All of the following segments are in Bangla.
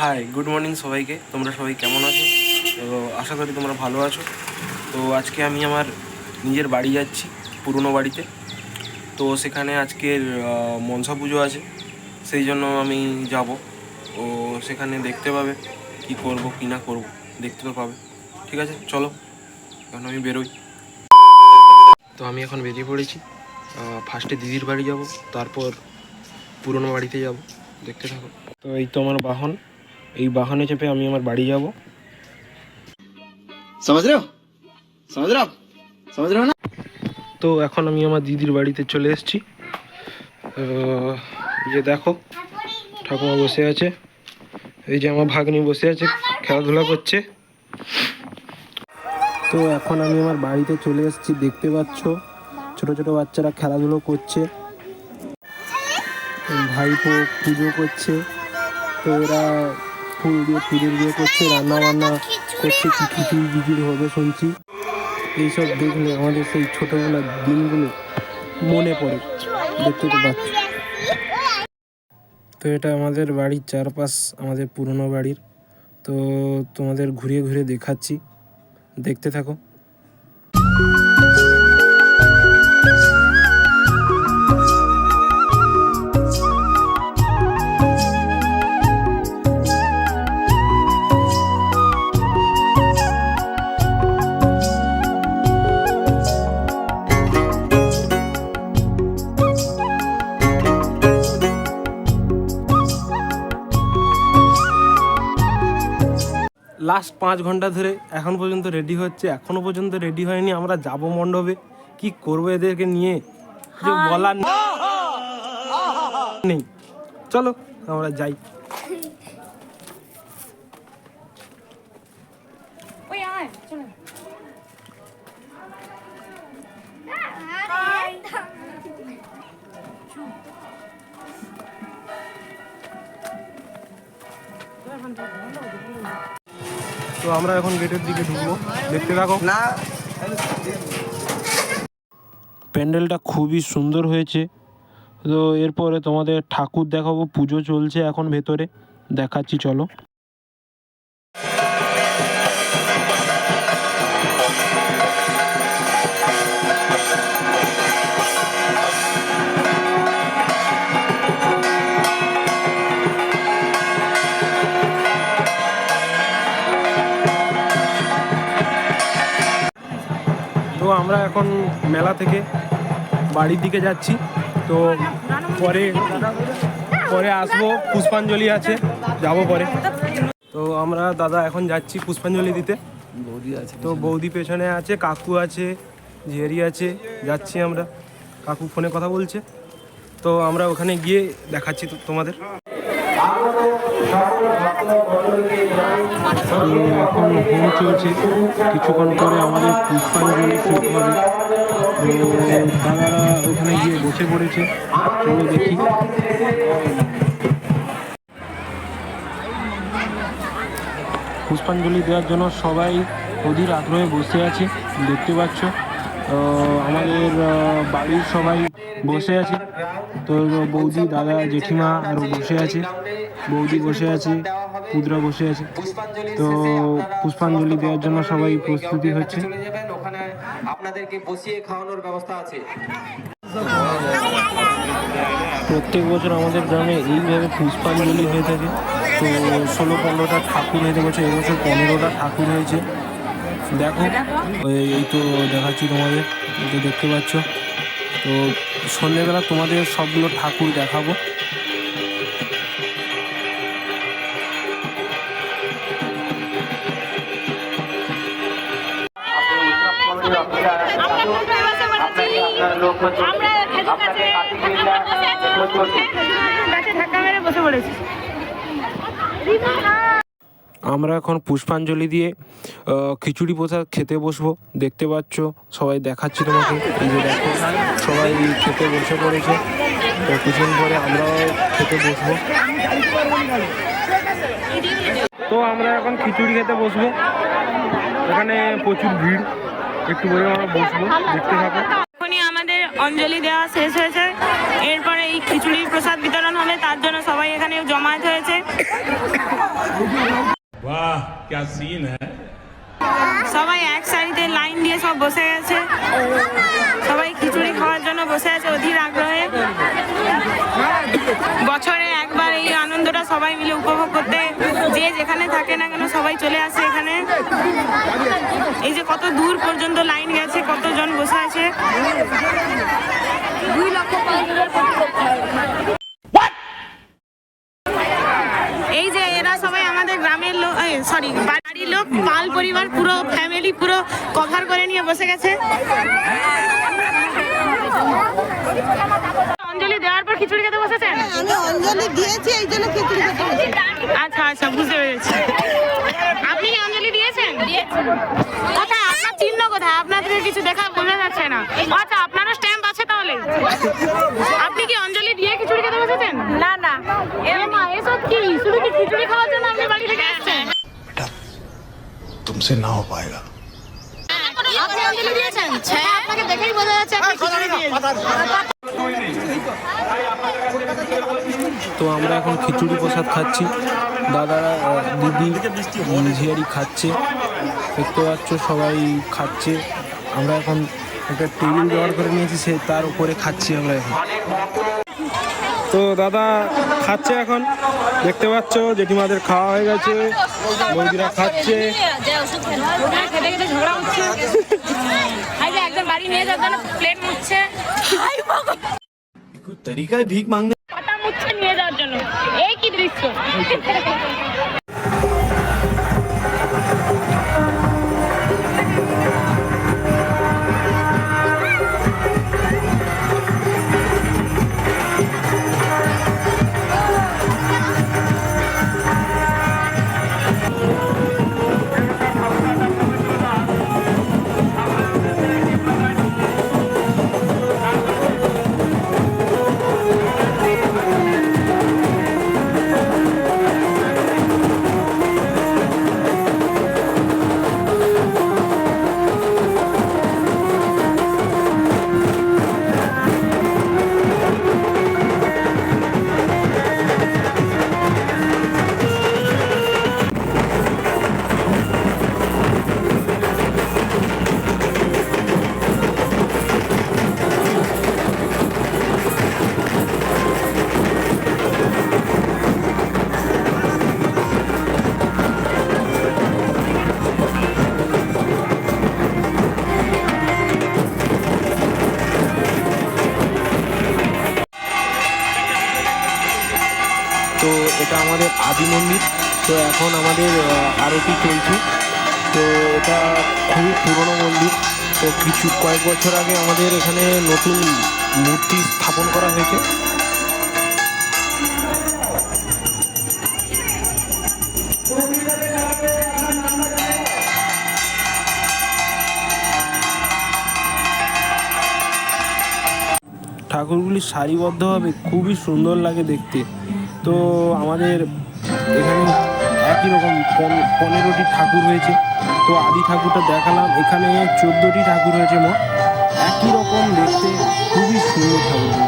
হাই গুড মর্নিং সবাইকে। তোমরা সবাই কেমন আছো? তো আশা করি তোমরা ভালো আছো। তো আজকে আমি আমার নিজের বাড়ি যাচ্ছি, পুরনো বাড়িতে। তো সেখানে আজকের মনসা পুজো আছে, সেই জন্য আমি যাব। ও সেখানে দেখতে পাবে কি করব, কি না করব, দেখতে তো পাবে। ঠিক আছে, চলো, এখন আমি বেরোই। তো আমি এখন বেরিয়ে পড়েছি। ফার্স্টে দিদির বাড়ি যাব, তারপর পুরনো বাড়িতে যাব। দেখতে থাকো। তো এই তো আমার বাহন। এই বাহনে চেপে আমি আমার বাড়ি যাব। তো এখন আমি আমার দিদির বাড়িতে চলে এসেছি। যে দেখো ঠাকুমা বসে আছে। এই যে আমার ভাগ্নি বসে আছে খেলাধুলা করছে। তো এখন আমি আমার বাড়িতে চলে এসেছি দেখতে পাচ্ছ? ছোট ছোট বাচ্চারা খেলাধুলো করছে। ভাইপো পুজো করছে। তো এরা ফুল দিয়ে পুজো দিয়ে করছে রান্না বান্না করছে, কি খিচুড়ি হবে শুনছি। এইসব দেখলে আমাদের সেই ছোটোবেলার দিনগুলো মনে পড়ে। দেখতে তো পাচ্ছ। তো এটা আমাদের বাড়ির চারপাশ, আমাদের পুরনো বাড়ির। তো তোমাদের ঘুরিয়ে ঘুরিয়ে দেখাচ্ছি। দেখতে থাকো। লাস্ট পাঁচ ঘণ্টা ধরে এখন পর্যন্ত রেডি হচ্ছে এখনও পর্যন্ত রেডি হয়নি আমরা যাব মণ্ডপে। কি করব এদেরকে নিয়ে? যে বলার নেই। চলো আমরা যাই। আয় চলে তো আমরা এখন গেটের দিকে ঢুকবো। দেখতে থাকো। না। প্যান্ডেলটা খুবই সুন্দর হয়েছে। তো এরপরে তোমাদের ঠাকুর দেখাবো পুজো চলছে এখন ভেতরে। দেখাচ্ছি চলো। এখন মেলা থেকে বাড়ির দিকে যাচ্ছি। তো পরে পরে আসব। পুষ্পাঞ্জলি আছে যাব পরে। তো আমরা দাদা এখন যাচ্ছি পুষ্পাঞ্জলি দিতে। বৌদি আছে তো বৌদি পেছনে আছে কাকু আছে ঝেরি আছে যাচ্ছি আমরা। কাকু ফোনে কথা বলছে। তো আমরা ওখানে গিয়ে দেখাচ্ছি তোমাদের। এখন হোম চলছে কিছুক্ষণ পরে আমাদের পুষ্পাঞ্জলি শুরু হবে। ওখানে গিয়ে বসে পড়েছে। চলো দেখি। পুষ্পাঞ্জলি দেওয়ার জন্য সবাই অধীর আগ্রহে বসে আছে। দেখতে পাচ্ছ। তো আমাদের বাড়ির সবাই বসে আছে। তো বৌদি দাদা জেঠিমা আরও বসে আছে। বৌদি বসে আছে পুদরা বসে আছে। তো পুষ্পাঞ্জলি দেওয়ার জন্য সবাই প্রস্তুতি হচ্ছে। আপনাদেরকে বসিয়ে খাওয়ানোর ব্যবস্থা আছে। প্রত্যেক বছর আমাদের গ্রামে এইভাবে পুষ্পাঞ্জলি হয়ে থাকে। তো ষোলো পনেরোটা ঠাকুর হয়ে বছর এবছর পনেরোটা ঠাকুর হয়েছে। দেখো এই তো দেখাচ্ছি তোমাদের তো দেখতে পাচ্ছ তো সন্ধ্যেবেলা তোমাদের সবগুলো ঠাকুর দেখাবো আমরা বসে পড়েছি আমরা এখন পুষ্পাঞ্জলি দিয়ে খিচুড়ি প্রসাদ খেতে বসবো। দেখতে পাচ্ছ, সবাই দেখাচ্ছি তোমাকে। এই যে দেখো, সবাই খেতে বসে পড়েছে। তো কিছুদিন পরে আমরাও খেতে বসবো। তো আমরা এখন খিচুড়ি খেতে বসবো। এখানে প্রচুর ভিড়। একটু পরে আমরা বসবো। দেখতে থাকো। এখনই আমাদের অঞ্জলি দেওয়া শেষ হয়েছে। এরপরে এই খিচুড়ির প্রসাদ বিতরণ হবে। তার জন্য সবাই এখানে জমায়েত হয়েছে। वाह क्या सीन है সবাই এক সারিতে লাইন দিয়ে সব বসে গেছে সবাই খিচুড়ি খাওয়ার জন্য বসে আছে অধীর আগ্রহে বছরে একবার এই আনন্দটা সবাই মিলে উপভোগ করতে যে যেখানে থাকে না কেন সবাই চলে আসে এখানে এই যে কত দূর পর্যন্ত লাইন গেছে কতজন বসে আছে দুই লক্ষ সরি বাড়ির লোক পাল পরিবার পুরো ফ্যামিলি পুরো কভার করে নিয়ে বসে গেছে। অঞ্জলি দেওয়ার পর খিচুড়ি খেতে বসেছেন? আমি অঞ্জলি দিয়েছি এই জন্য খিচুড়ি খেতে আচ্ছা আচ্ছা বুঝতে পেরেছি। আপনি কি অঞ্জলি দিয়েছেন? কোথায়? আপনার চিহ্ন কোথায়? আপনাদের কিছু দেখা বোঝা যাচ্ছে না। আচ্ছা আপনারও স্ট্যাম্প আছে তাহলে। আপনি কি অঞ্জলি দিয়ে খিচুড়ি খেতে বসেছেন? না না। এ মা এসব কি? শুধু কি খিচুড়ি খাওয়ার জন্য আপনি বাড়ি থেকে আসছেন तुमसे ना हो पाएगा আপনি অঞ্জলি দিয়েছেন আপনাকে দেখেই বোঝা যাচ্ছে আপনি খিচুড়ি দিয়েছেন তো আমরা এখন খিচুড়ি প্রসাদ খাচ্ছি দাদারা আহ, দিদি ঝিয়ারি খাচ্ছে দেখতে পাচ্ছ সবাই খাচ্ছে আমরা এখন একটা টেবিল ব্যবহার করে নিয়েছি সে তার উপরে খাচ্ছি আমরা এখন তো দাদা খাচ্ছে এখন। দেখতে পাচ্ছ জেঠিমাদের খাওয়া হয়ে গেছে। বৌদিরা খাচ্ছে। তরিকায় ভিক মাংনে পাতা মুচ্ছে নিয়ে যাওয়ার জন্য এই কি দৃশ্য এটা আমাদের আদি মন্দির। তো এখন আমাদের আরতি চলছে। তো এটা খুবই পুরনো মন্দির। তো কিছু কয়েক বছর আগে আমাদের এখানে নতুন মূর্তি স্থাপন করা হয়েছে। ঠাকুরগুলি সারিবদ্ধভাবে খুবই সুন্দর লাগে দেখতে। তো আমাদের এখানে একই রকম পন- পনেরোটি ঠাকুর হয়েছে তো আদি ঠাকুরটা দেখালাম, এখানে চোদ্দোটি ঠাকুর হয়েছে মোট। একই রকম দেখতে খুবই সুন্দর ঠাকুরগুলো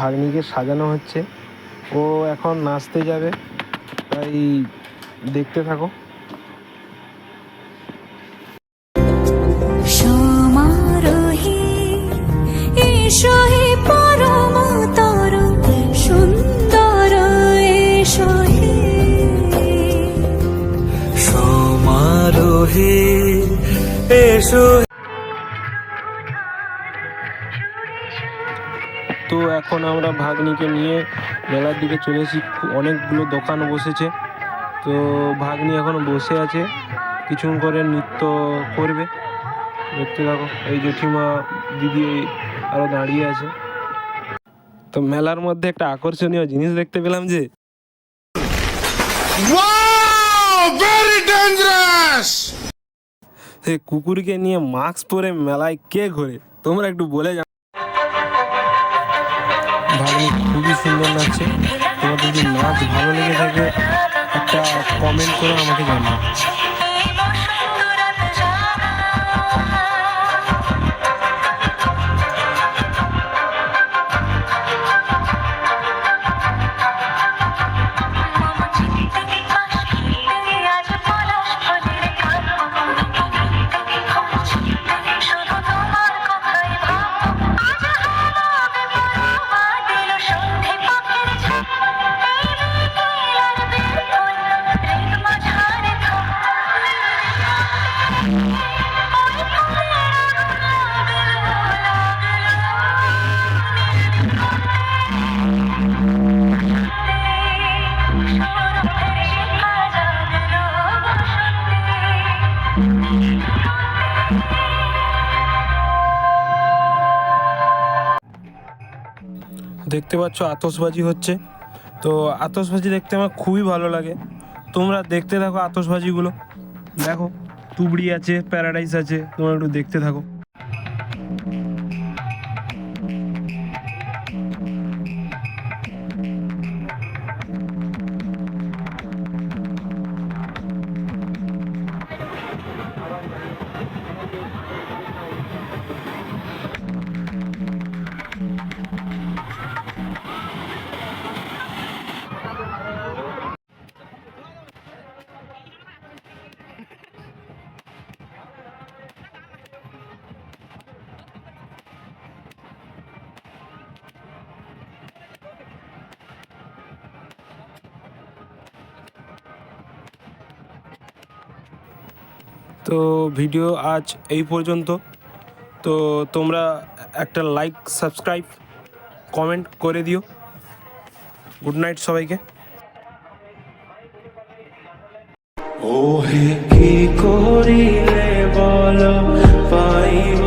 ভাগ্নিকে সাজানো হচ্ছে। ও এখন নাচতে যাবে তাই দেখতে থাকো। সমারোহে এসো এখন আমরা ভাগ্নিকে নিয়ে মেলার দিকে চলে এসেছি। অনেকগুলো দোকান বসেছে। তো ভাগ্নি এখন বসে আছে। কিছুক্ষণ করে নৃত্য করবে। দেখতে থাকো। এই জেঠিমা দিদি আরও দাঁড়িয়ে আছে। তো মেলার মধ্যে একটা আকর্ষণীয় জিনিস দেখতে পেলাম যে কুকুরকে নিয়ে মাস্ক পরে মেলায় কে ঘোরে? তোমরা একটু বলে ভাগ্নি খুবই সুন্দর লাগছে। তোমাদের যদি নাচ ভালো লেগে থাকে, একটা কমেন্ট করে আমাকে জানাও। দেখতে পাচ্ছ আতসবাজি হচ্ছে। তো আতসবাজি দেখতে আমার খুবই ভালো লাগে। তোমরা দেখতে থাকো আতসবাজিগুলো দেখো, তুবড়ি আছে, প্যারাডাইস আছে, তোমরা একটু দেখতে থাকো। তো ভিডিও আজ এই পর্যন্ত। তো তোমরা একটা লাইক সাবস্ক্রাইব কমেন্ট করে দিও। গুড নাইট সবাইকে। ও হে কি করিলে বল, পাইব